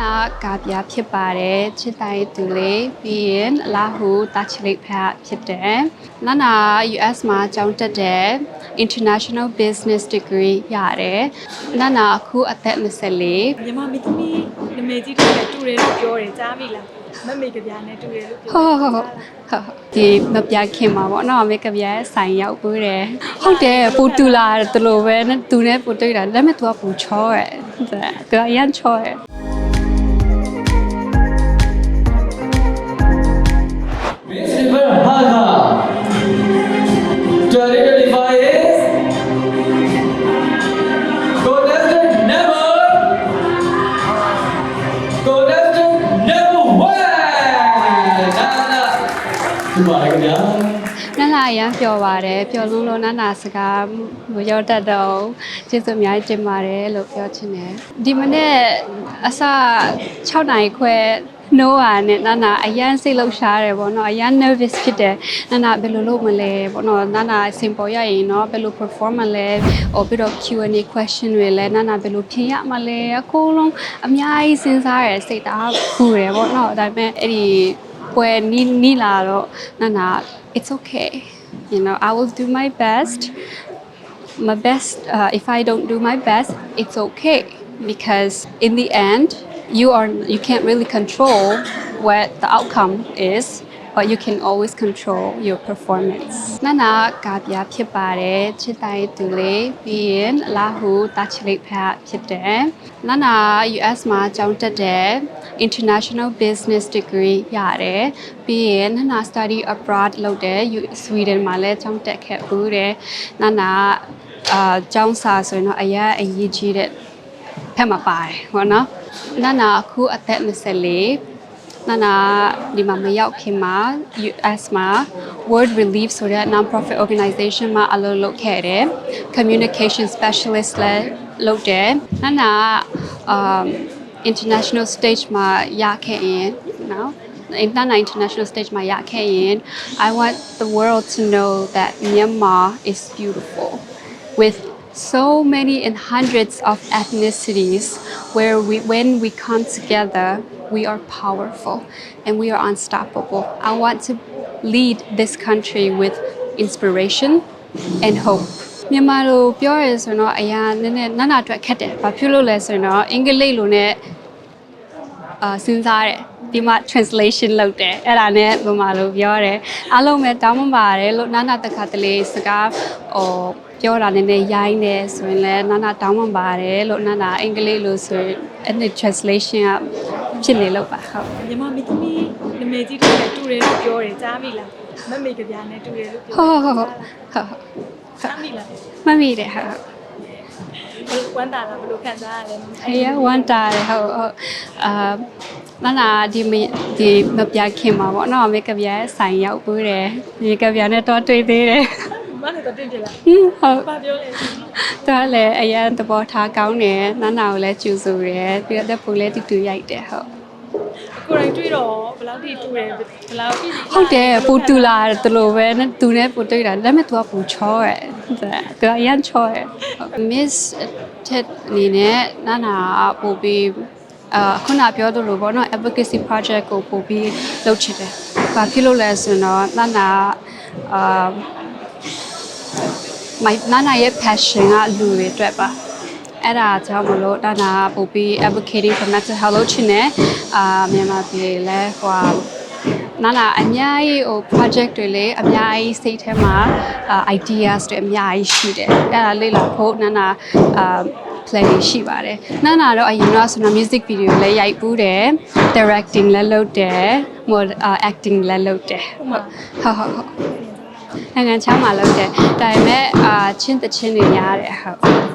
နာကာပြဖြစ်ပါတယ်ချစ်တိုင်းသူလေးပြီးရင်လာဟုတာချလိတ်ဖတ်ဖြစ်တယ်နာနာ US မှာကျောင်းတက်တယ် International Business Degree ရတယ်နာနာအခုအသက်24မြန်မာမီသမီးနာမည်ကြီးတွေနဲ့တူတယ်လို့ပြောတယ်ကြားပြီလားမမေကဗျာနဲ့တူတယ်လို့ပြောဟုတ်ဟုတ်ဟုတ်ဟုတ်ဒီမပြခင်မှာပေါ့နော်မေကပြဆိုင်ရောက်ပွေးတယ်ဟုတ်တယ်ပူတူလာတလို့ပဲနဲ့သူနဲ့ပူတွေ့တာဒါပေမဲ့ तू ကပူချောရဲ့သူကအရန်ချောရဲ့ ဒီပါရခင်ဗျာနန္လာရမ်းပျော်ပါတယ်ပျော်လုံးလုံးနန္နာစကားမရောက်တတ်တော့ကျေးဇူးအများကြီးတင်ပါတယ်လို့ပြောချင်တယ်ဒီမနေ့အစ6နာရီခွဲနိုးရနဲ့နန္နာအရန်စိတ်လှုပ်ရှားတယ်ပေါ့နော်အရန် nervous ဖြစ်တယ်နန္နာဘယ်လိုလုပ်မလဲပေါ့နော်နန္နာစင်ပေါ်ရရင်နော်ဘယ်လို perform မလဲဟိုပြီးတော့ Q&A question တွေလည်းနန္နာဘယ်လိုဖြေရမလဲအကုန်လုံးအများကြီးစဉ်းစားရစိတ်ဓာတ်ပူတယ်ပေါ့နော်ဒါပေမဲ့အဲ့ဒီ ပွဲနီးနီးလာတော့နန္နာ it's okay you know i will do my best my best uh, if i don't do my best it's okay because in the end you are you can't really control what the outcome is But you can always control your performance နာနာကာပြဖြစ်ပါတယ်ချစ်တိုင်းသူလေးပြီးရင်လာဟုတာချလိတ်ဖတ်ဖြစ်တယ်နာနာ US မှာကျောင်းတက်တယ် International Business Degree ရတယ်ပြီးရင်နာနာ study abroad လုပ်တယ် U- Sweden မှာလည်းကျောင်းတက်ခဲ့ဘူးတယ်နာနာအာကျောင်းစာဆိုရင်တော့အရင်အရေးကြီးတဲ့ဖက်မှာပါတယ်ဟုတ်နော်နာနာအခုအသက်24 နာနာဒီမှာမရောက်ခင်မှာ US မှာ World Relief ဆိုတဲ့ non-profit organization မှာအလုပ်လုပ်ခဲ့တယ် communication specialist လည်းလုပ်တယ်နာနာ um international stage မှာရခဲ့ရင်နော် Nana international stage မှာရခဲ့ရင် I want the world to know that Myanmar is beautiful with so many and hundreds of ethnicities where we when we come together we are powerful and we are unstoppable i want to lead this country with inspiration and hope မြန်မာလိုပြောရဲဆိုတော့အရာနည်းနည်းနာနာအတွက်ခက်တယ်။ဘာဖြစ်လို့လဲဆိုရင်တော့အင်္ဂလိပ်လိုနဲ့အာစဉ်းစားတယ်ဒီမှာ translation လုပ်တယ်အဲ့ဒါနဲ့ဗမာလိုပြောတယ်အားလုံးပဲတောင်းပန်ပါတယ်လို့နာနာတခါတလေစကားဟို ပြောတာနည်းနည်းရိုင်းတယ်ဆိုရင်လည်းနာနာတောင်းပန်ပါတယ်လို့နာနာအင်္ဂလိပ်လိုဆိုရင်အဲ့ဒီ translation ကဖြစ်နေလို့ပါဟုတ်မြန်မာမီသမီးနာမည်ကြီးတွေနဲ့တူတယ်လို့ပြောတယ်ကြားပြီလားမမေကဗျာနဲ့တူတယ်လို့ပြောဟုတ်ဟုတ်ဟုတ်ဟုတ်ဟုတ်ကြားပြီလားမမီတယ်ဟုတ်ဘယ်လိုဝမ်းတာလားဘယ်လိုခံစားရလဲအေးဝမ်းတာတယ်ဟုတ်ဟုတ်အာနာနာဒီမဒီမပြခင်မှာပေါ့နော်မေကပြဆိုင်ရောက်ပွေးတယ်မေကပြနဲ့တော့တွေ့သေးတယ် မနဲ့တော့တင်ပြလားဟင်းဟုတ်ဘာပြောလဲတော်လည်းအရန်သဘောထားကောင်းတယ်နာနာကိုလည်းကြိုဆိုတယ်ပြီးတော့ပူလည်းတူတူရိုက်တယ်ဟုတ်ကိုယ်တိုင်တွေ့တော့ဘယ်လောက်ထိတူတယ်ဘယ်လောက်ထိဟုတ်တယ်ပူတူလာတလို့ပဲနဲ့သူနဲ့ပူတွေ့တာဒါပေမဲ့ तू ကပူချောရဲ့သူကအရန်ချောရဲ့ Miss Ted အနေနဲ့နာနာကပို့ပြီးအာခုနပြောသလိုပေါ့နော် advocacy project ကိုပို့ပြီးလုပ်ချင်တယ်။ဘာဖြစ်လို့လဲဆိုတော့နာနာအာ မိုင်နာနာရဲ့ passion ကလူတွေအတွက်ပါ။အဲ့ဒါကြောင့်မလို့နာနာပို့ပြီး advocating for mental health လုပ်ချင်တယ်။အာမြန်မာပြည်လဲဟိုဟာနာနာအများကြီးဟို project တွေလေအများကြီးစိတ်ထဲမှာအာ ideas တွေအများကြီးရှိတယ်။အဲ့ဒါလေ့လာဖို့နာနာအာ planning ရှိပါတယ်။နာနာတော့အရင်တော့ဆိုတော့ music video လည်းရိုက်ပူးတယ်။ directing လည်းလုပ်တယ်။ mod acting လည်းလုပ်တယ်။ဟုတ်ဟုတ်ဟုတ်ဟုတ် နိုင်ငံခြားမှာလုပ်တယ်။ဒါပေမဲ့အာချင်းတချင်းတွေများတယ်ဟုတ်